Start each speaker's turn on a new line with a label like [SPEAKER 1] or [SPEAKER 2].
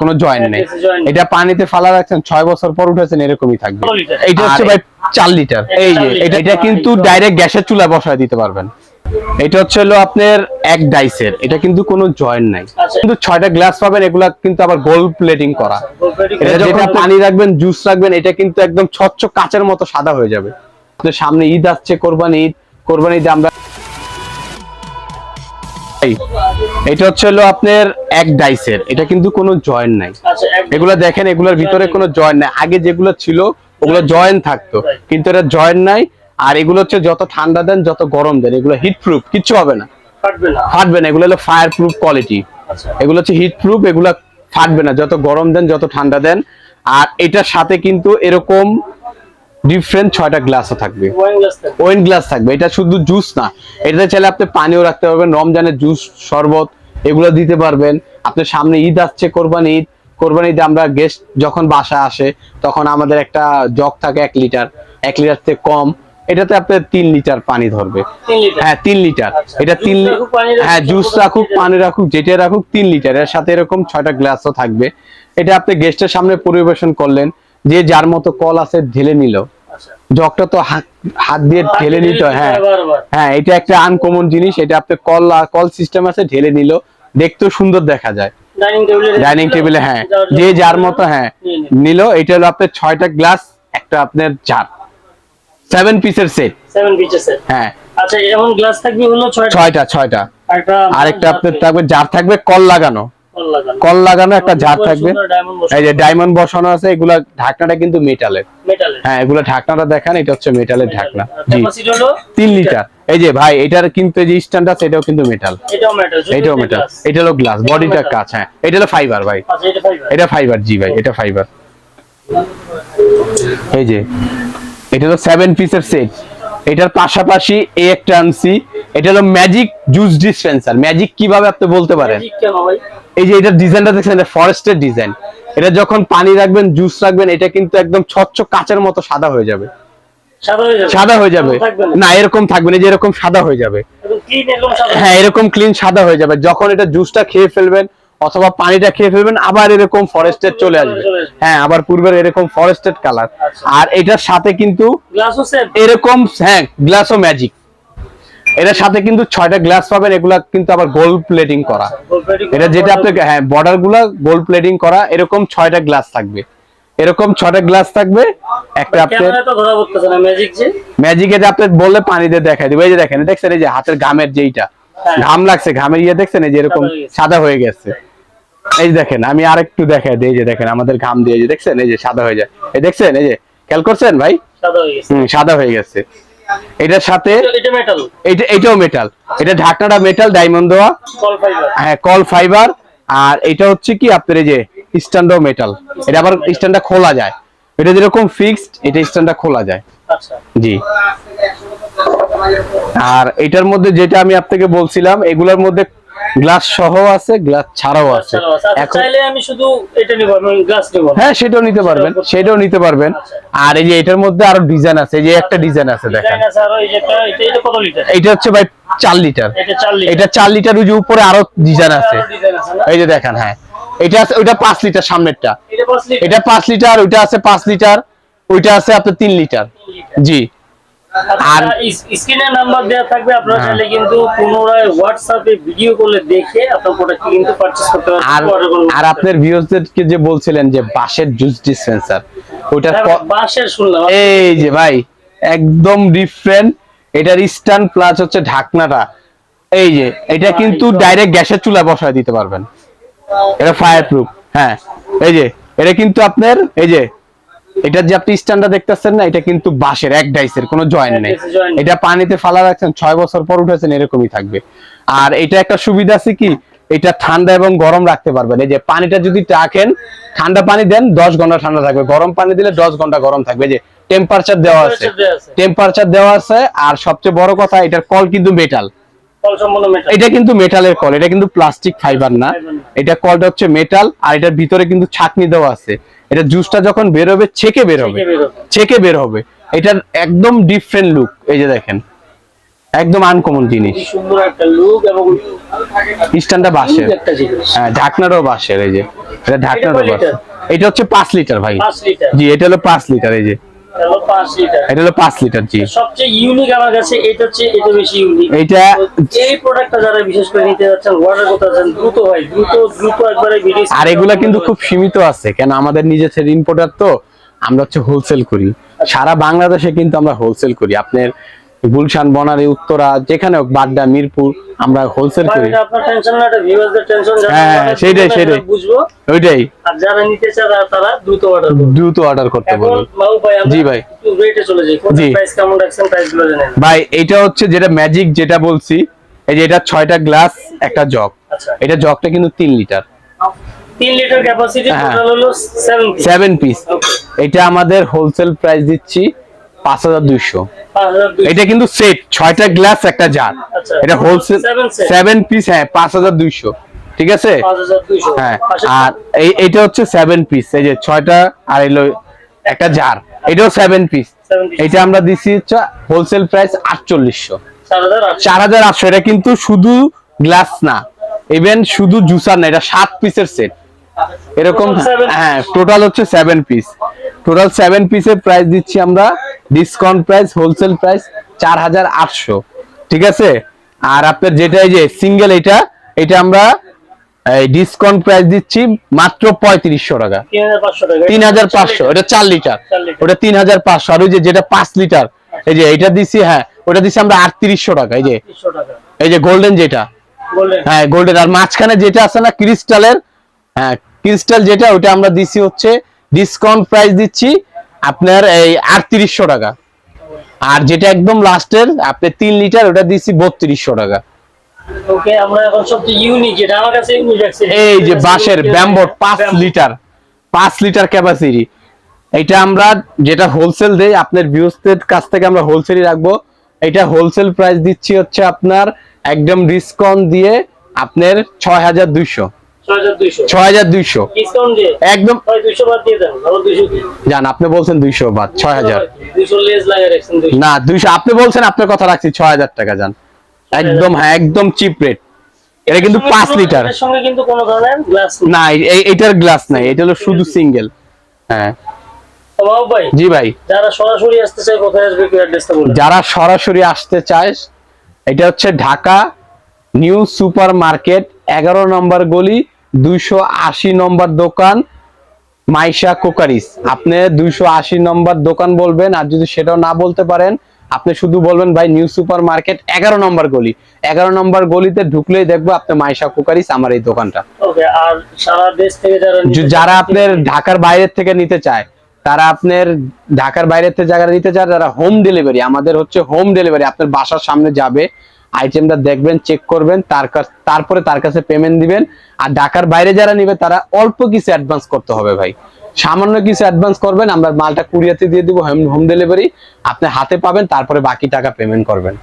[SPEAKER 1] কোনো জয়েন্ট নেই। এটা পানিতে ফালা রাখছেন ছয় বছর পর উঠেছেন এরকমই থাকবে। এটা হচ্ছে ভাই চার লিটার। এই যে এটা কিন্তু ডাইরেক্ট গ্যাসের চুলা বসায় দিতে পারবেন। এটা হচ্ছে হলো আপনার এক ডাইসের। এটা কিন্তু কোনো জয়েন্ট নাই।
[SPEAKER 2] আচ্ছা।
[SPEAKER 1] কিন্তু ছয়টা গ্লাস পাবেন এগুলা কিন্তু আবার গোল্ড প্লেটিং করা। এটা
[SPEAKER 2] করা।
[SPEAKER 1] পানি রাখবেন জুস রাখবেন এটা কিন্তু একদম স্বচ্ছ কাচের মতো সাদা হয়ে যাবে। সামনে ঈদ আসছে কোরবানি ঈদ। কোরবানি ঈদে আমরা এটা হচ্ছে হলো আপনার এক ডাইসের এটা কিন্তু কোনো জয়েন্ট নাই।
[SPEAKER 2] আচ্ছা
[SPEAKER 1] এগুলা দেখেন এগুলোর ভিতরে কোনো জয়েন্ট নাই। আগে যেগুলো ছিল ওগুলো জয়েন্ট থাকতো। কিন্তু এটা জয়েন্ট নাই। আর এগুলো হচ্ছে যত ঠান্ডা দেন যত গরম দেন এগুলো হিট প্রুফ কিচ্ছু হবে না।
[SPEAKER 2] ফাটবে না।
[SPEAKER 1] এগুলো হলো ফায়ার প্রুফ কোয়ালিটি এগুলো হচ্ছে হিট প্রুফ এগুলো ফাটবে না। যত গরম দেন যত ঠান্ডা দেন। আর এটার সাথে কিন্তু এরকম ডিফারেন্ট ছয়টা গ্লাসও থাকবে।
[SPEAKER 2] ওয়াইন গ্লাস থাকবে।
[SPEAKER 1] ওয়েন গ্লাস থাকবে। এটা শুধু জুস না। এটাতে চাইলে আপনি পানিও রাখতে পারবেন রমজানের জুস শরবত এগুলো দিতে পারবেন। আপনার সামনে ঈদ আসছে কোরবানি ঈদ। কোরবানি ঈদে আমরা গেস্ট যখন বাসা আসে তখন আমাদের একটা জগ থাকে এক লিটার এক লিটার থেকে কম। এটাতে আপনার তিন লিটার পানি ধরবে। হ্যাঁ তিন লিটার
[SPEAKER 2] আচ্ছা,
[SPEAKER 1] এটা তিন হ্যাঁ জুস রাখুক পানি রাখুক যেটা রাখুক তিন লিটার এর সাথে এরকম ছয়টা গ্লাসও থাকবে। এটা আপনি গেস্টের সামনে পরিবেশন করলেন। যে যার মতো কল আছে ঢেলে নিল।
[SPEAKER 2] আচ্ছা।
[SPEAKER 1] জগটা তো হাত দিয়ে ঢেলে নিতে হয় হ্যাঁ। এটা একটা আনকমন জিনিস এটা আপনি কল কল সিস্টেম আছে ঢেলে নিল। দেখতেও সুন্দর দেখা যায়।
[SPEAKER 2] ডাইনিং টেবিলে
[SPEAKER 1] হ্যাঁ। যে যার মতো হ্যাঁ নিল। এটা হলো আপনার ছয়টা গ্লাস একটা আপনার জার সেভেন পিসের সেট
[SPEAKER 2] সেভেন পিচেস
[SPEAKER 1] হ্যাঁ।
[SPEAKER 2] আচ্ছা এমন গ্লাস থাকবে হলো ছয়টা?
[SPEAKER 1] ছয়টা ছয়টা। আরেকটা আপনার থাকবে জার থাকবে কল লাগানো।
[SPEAKER 2] কল লাগানো।
[SPEAKER 1] একটা
[SPEAKER 2] সুন্দর
[SPEAKER 1] থাকবে। এই যে ডায়মন্ড বসানো আছে এগুলা ঢাকনাটা কিন্তু মেটালের
[SPEAKER 2] মেটালের
[SPEAKER 1] হ্যাঁ এগুলো ঢাকনাটা দেখেন এটা হচ্ছে মেটালের ঢাকনা। জি তিন লিটার। এই যে ভাই এটার কিন্তু যে স্ট্যান্ড আছে এটাও কিন্তু মেটাল
[SPEAKER 2] এটাও মেটাল
[SPEAKER 1] এটাও মেটাল এটা হলো গ্লাস বডিটা কাঁচ হ্যাঁ। এটা হলো ফাইবার ভাই।
[SPEAKER 2] আচ্ছা এটা ফাইবার
[SPEAKER 1] এটা ফাইবার জি ভাই এটা ফাইবার এই যে এটা হলো সেভেন পিসের সেট এটার পাশাপাশি এ একটা আনছি। এটা হলো ম্যাজিক জুস ডিসপেন্সার ম্যাজিক কীভাবে আপনি বলতে পারেন? এই যে এটার ডিজাইনটা দেখছেন এটা ফরেস্টের ডিজাইন এটা যখন পানি রাখবেন জুস রাখবেন এটা কিন্তু একদম স্বচ্ছ কাচের মতো সাদা হয়ে যাবে।
[SPEAKER 2] সাদা হয়ে যাবে?
[SPEAKER 1] সাদা হয়ে যাবে।
[SPEAKER 2] না?
[SPEAKER 1] এরকম থাকবে না যে এরকম সাদা হয়ে যাবে।
[SPEAKER 2] একদম ক্লিন এরকম সাদা।
[SPEAKER 1] হ্যাঁ এরকম ক্লিন সাদা হয়ে যাবে। যখন এটা জুসটা খেয়ে ফেলবেন অথবা পানিটা খেয়ে ফেলবেন আবার এরকম ফরেস্টেড চলে আসবে। হ্যাঁ আবার পূর্বের এরকম ফরেস্টেড কালার
[SPEAKER 2] আচ্ছা।
[SPEAKER 1] আর এটার সাথে কিন্তু এরকম হ্যাঁ গ্লাসও ম্যাজিক এটার সাথে কিন্তু ছয়টা গ্লাস পাবেন এগুলা কিন্তু আবার গোল্ড প্লেটিং করা। এটা যেটা আপনাকে হ্যাঁ বর্ডারগুলা গোল্ড প্লেটিং করা এরকম ছয়টা গ্লাস থাকবে। এরকম ছয়টা গ্লাস থাকবে একটা আপনার
[SPEAKER 2] ক্যামেরা তো ধরা পড়তেছে না ম্যাজিক
[SPEAKER 1] আপনি বললে পানি দিয়ে দেখাই দিবে। এই যে দেখেন দেখছেন এই যে হাতের ঘামের যেইটা
[SPEAKER 2] হ্যাঁ।
[SPEAKER 1] ঘাম লাগছে ঘামের ইয়ে দেখছেন এই যে এরকম
[SPEAKER 2] সাদা হয়ে গেছে।
[SPEAKER 1] এই যে দেখেন আমি আরেকটু দেখাই দিই যে দেখেন আমাদের ঘাম দিয়ে যে দেখছেন এই যে সাদা হয়ে যায়। এই দেখছেন এই যে খেয়াল করছেন ভাই?
[SPEAKER 2] সাদা হয়ে গেছে।
[SPEAKER 1] হুম সাদা হয়ে গেছে। এটার সাথে
[SPEAKER 2] এটা-
[SPEAKER 1] এটাও মেটাল এটা ঢাকনাটা মেটাল ডায়মন্ড দেওয়া। হ্যাঁ কল ফাইবার আর এটা হচ্ছে কি আপনার এই যে স্ট্যান্ডও মেটাল এটা আবার স্ট্যান্ডটা খোলা যায়। এটা যেরকম ফিক্সড এটা স্ট্যান্ডটা খোলা যায়।
[SPEAKER 2] আচ্ছা।
[SPEAKER 1] জি। আর এটার মধ্যে যেটা আমি আপনাকে বলছিলাম এগুলোর মধ্যে গ্লাস সহ আছে গ্লাস ছাড়াও আছে।
[SPEAKER 2] আচ্ছা আচ্ছা,
[SPEAKER 1] এখন
[SPEAKER 2] চাইলে আমি শুধু এটা নিব গ্লাস নিব।
[SPEAKER 1] হ্যাঁ সেটাও নিতে পারবেন সেটাও নিতে পারবেন। আর এই যে এটার মধ্যে আরও ডিজাইন আছে এই যে একটা ডিজাইন আছে দেখেন।
[SPEAKER 2] ডিজাইন আছে আরও এই যে এটা কত লিটার?
[SPEAKER 1] এটা হচ্ছে ভাই চার লিটার।
[SPEAKER 2] এটা 4 লিটার।
[SPEAKER 1] এটা চার লিটার ওই যে উপরে আরও ডিজাইন আছে। এই যে দেখেন হ্যাঁ। এটা আছে ওইটা পাঁচ লিটার সামনেরটা।
[SPEAKER 2] এটা 5 লিটার।
[SPEAKER 1] এটা পাঁচ লিটার ওইটা আছে পাঁচ লিটার ওইটা আছে আপনার তিন লিটার। জি।
[SPEAKER 2] আর
[SPEAKER 1] আর-
[SPEAKER 2] স্ক্রিনে নাম্বার দেওয়া থাকবে আপনারা
[SPEAKER 1] হ্যাঁ।
[SPEAKER 2] চাইলে কিন্তু পুনরায় হোয়াটসঅ্যাপে ভিডিও কলে দেখে আপনার প্রোডাক্ট কিন্তু পারচেজ করতে পারবেন।
[SPEAKER 1] আর আপনার যে বলছিলেন যে বাঁশের জুস ডিসপেন্সার।
[SPEAKER 2] বাঁশের শুনলাম।
[SPEAKER 1] এই যে ভাই একদম ডিফারেন্ট এটার স্ট্যান্ড প্লাস হচ্ছে ঢাকনাটা। এই যে এটা কিন্তু ডাইরেক্ট গ্যাসের চুলা বসায় দিতে পারবেন। এটা ফায়ার প্রুফ হ্যাঁ। এই যে এটা কিন্তু আপনার এই যে এটা যে আপনি স্ট্যান্ডটা দেখতেছেন না এটা কিন্তু বাঁশের এক ডাইসের কোনো জয়েন্ট নেই। এটা পানিতে ফালা রাখছেন ছয় বছর পর উঠেছেন এরকমই থাকবে। আর এটা একটা সুবিধা আছে কি? এটা ঠান্ডা এবং গরম রাখতে পারবেন। এই যে পানিটা যদি রাখেন ঠান্ডা পানি দেন দশ ঘণ্টা ঠান্ডা থাকবে। গরম পানি দিলে দশ ঘণ্টা গরম থাকবে। যে টেম্পারেচার দেওয়া আছে। টেম্পারেচার দেওয়া আছে। আর সবচেয়ে বড় কথা এটার কল কিন্তু মেটাল এটা কিন্তু মেটালের কল এটা কিন্তু প্লাস্টিক ফাইবার না। এটা কলটা হচ্ছে মেটাল আর এটার ভিতরে কিন্তু ছাকনি দেওয়া আছে। এটা জুসটা যখন বের হবে ছেকে বের হবে।
[SPEAKER 2] ছেঁকে বের হবে।
[SPEAKER 1] এটার একদম ডিফারেন্ট লুক এই যে দেখেন একদম আনকমন জিনিস।
[SPEAKER 2] সুন্দর একটা লুক এবং
[SPEAKER 1] স্ট্যান্ডটা
[SPEAKER 2] জিনিস।
[SPEAKER 1] হ্যাঁ ঢাকনাটাও বাসের এই যে। এটা ঢাকনাটাও
[SPEAKER 2] বাসের
[SPEAKER 1] এটা হচ্ছে পাঁচ লিটার ভাই। জি এটা হলো পাঁচ লিটার এই যে। এটা হলো পাঁচ লিটার। জি।
[SPEAKER 2] সবচেয়ে ইউনিক আমার কাছে এটা হচ্ছে এটা বেশি ইউনিক
[SPEAKER 1] এইটা
[SPEAKER 2] এই প্রোডাক্টটা যারা বিশেষ করে নিতে যাচ্ছেন অর্ডার করতে যাচ্ছেন দ্রুত দ্রুত দ্রুত একবারে ভিডিও
[SPEAKER 1] আর এগুলা কিন্তু খুব সীমিত আছে কেন আমাদের নিজের ইম্পোর্টার তো আমরা হচ্ছে হোলসেল করি। সারা বাংলাদেশে কিন্তু আমরা হোলসেল করি। আপনার গুলশান বনানী উত্তরা যেখানে হোক বাড্ডা মিরপুর আমরা হোলসেল করি। হ্যাঁ, সেটাই, সেটাই।
[SPEAKER 2] বুঝব।
[SPEAKER 1] ওইটাই।
[SPEAKER 2] যারা নিতে চায় তারা- তারা দ্রুত অর্ডার
[SPEAKER 1] করতে
[SPEAKER 2] আমরা
[SPEAKER 1] জি ভাই। জি। ভাই এটা হচ্ছে যেটা ম্যাজিক যেটা বলছি এই যে এটা ছয়টা গ্লাস একটা জগ
[SPEAKER 2] আচ্ছা।
[SPEAKER 1] এটা জগটা কিন্তু তিন লিটার
[SPEAKER 2] তিন লিটার ক্যাপাসিটি। টোটাল হলো সেভেন পিস
[SPEAKER 1] সেভেন পিস এটা আমাদের হোলসেল প্রাইস দিচ্ছি। পাঁচ হাজার দুইশো।
[SPEAKER 2] পাঁচ
[SPEAKER 1] এটা কিন্তু সেট ছয়টা গ্লাস একটা জার।
[SPEAKER 2] আচ্ছা।
[SPEAKER 1] এটা হোলসেল সেভেন পিস হ্যাঁ পাঁচ হাজার দুইশো। ঠিক আছে? হ্যাঁ আর এটা হচ্ছে সেভেন পিস এই যে ছয়টা আর এলো একটা জার। এটাও সেভেন পিস এটা আমরা দিচ্ছি হচ্ছে হোলসেল প্রাইস আটচল্লিশশো।
[SPEAKER 2] চার হাজার আটশো।
[SPEAKER 1] এটা কিন্তু শুধু গ্লাস না ইভেন শুধু জুসার না এটা সাত পিসের সেট এরকম হ্যাঁ টোটাল হচ্ছে সেভেন পিস টোটাল সেভেন পিসের প্রাইস দিচ্ছি আমরা ডিসকাউন্ট প্রাইস হোলসেল প্রাইস চার হাজার আটশো। ঠিক আছে? আর আপনার যেটা এই যে সিঙ্গেল এটা এটা আমরা ডিসকাউন্ট প্রাইস দিচ্ছি মাত্র পঁয়ত্রিশশো টাকা।
[SPEAKER 2] তিন হাজার পাঁচশো
[SPEAKER 1] এটা চার লিটার। ওটা তিন হাজার পাঁচশো। আর ওই যে যেটা পাঁচ লিটার এই যে এটা দিচ্ছি হ্যাঁ ওটা দিচ্ছি আমরা আটত্রিশশো টাকা এই যে। এই যে গোল্ডেন যেটা। হ্যাঁ গোল্ডেন আর মাঝখানে যেটা আছে না ক্রিস্টালের হ্যাঁ ক্রিস্টাল যেটা ওটা আমরা দিচ্ছি হচ্ছে ডিসকাউন্ট প্রাইস দিচ্ছি আপনার এই আটত্রিশশো টাকা। আর যেটা একদম লাস্টের আপনি তিন লিটার ওটা দিচ্ছি বত্রিশশো টাকা।
[SPEAKER 2] ওকে আমরা এখন সবচেয়ে ইউনিক যেটা আমার কাছে ইউনিক লাগছে
[SPEAKER 1] এই যে বাঁশের ব্যাম্বোর পাঁচ লিটার পাঁচ লিটার ক্যাপাসিটি এটা আমরা যেটা হোলসেল দেই আপনার ভিউসদের কাছ থেকে আমরা হোলসেলই রাখব। এটা হোলসেল প্রাইস দিচ্ছি হচ্ছে আপনার একদম ডিসকাউন্ট দিয়ে আপনার ছয় হাজার দুইশো।
[SPEAKER 2] ছয় হাজার দুইশো।
[SPEAKER 1] ছয় হাজার দুইশো।
[SPEAKER 2] ডিসকাউন্ট দিয়ে
[SPEAKER 1] একদম
[SPEAKER 2] দুইশো বাদ দিয়ে দেন আবার দুইশো কি
[SPEAKER 1] জান আপনি বলছেন দুইশো বাদ ছয় হাজার।
[SPEAKER 2] দুইশো লেস লাগিয়ে রাখছেন দুইশো।
[SPEAKER 1] না দুইশো আপনি বলছেন আপনার কথা রাখছি ছয় হাজার টাকা যান একদম হ্যাঁ একদম চিপ রেট এটা কিন্তু
[SPEAKER 2] এটার
[SPEAKER 1] পাঁচ লিটার
[SPEAKER 2] সঙ্গে কিন্তু কোনো ধরনের গ্লাস
[SPEAKER 1] না গ্লাস নাই এটা হলো শুধু সিঙ্গেল হ্যাঁ।
[SPEAKER 2] ভাই
[SPEAKER 1] জি ভাই।
[SPEAKER 2] যারা সরাসরি আসতে চায় কোথায় আসবে কি অ্যাড্রেসটা বলুন?
[SPEAKER 1] যারা সরাসরি আসতে চায় এটা হচ্ছে ঢাকা নিউ সুপার মার্কেট এগারো নম্বর গলি দুইশো আশি নম্বর দোকান মাইশা কোকারিস। আপনি দুইশো আশি নম্বর দোকান বলবেন আর যদি সেটাও না বলতে পারেন আপনি শুধু বলবেন ভাই নিউ সুপার মার্কেট এগারো নম্বর গলি। এগারো নম্বর গলিতে ঢুকলেই দেখব আপনি মাইশা কোকারিস আমার এই দোকানটা।
[SPEAKER 2] ওকে আর সারা দেশ থেকে যারা
[SPEAKER 1] যারা আপনার ঢাকার বাইরের থেকে নিতে চায় তারা আপনার ঢাকার বাইরের থেকে যারা নিতে চায় তারা হোম ডেলিভারি আমাদের হচ্ছে হোম ডেলিভারি আপনার বাসার সামনে যাবে। আইটেমটা দেখবেন চেক করবেন, তার কাছ- তারপরে তার কাছে পেমেন্ট দিবেন। আর ঢাকার বাইরে যারা নিবে, তারা অল্প কিছু অ্যাডভান্স করতে হবে ভাই। সামান্য কিছু অ্যাডভান্স করবেন, আমরা মালটা কুড়িয়াতে দিয়ে দিব হোম ডেলিভারি আপনি হাতে পাবেন, তারপরে বাকি টাকা পেমেন্ট করবেন।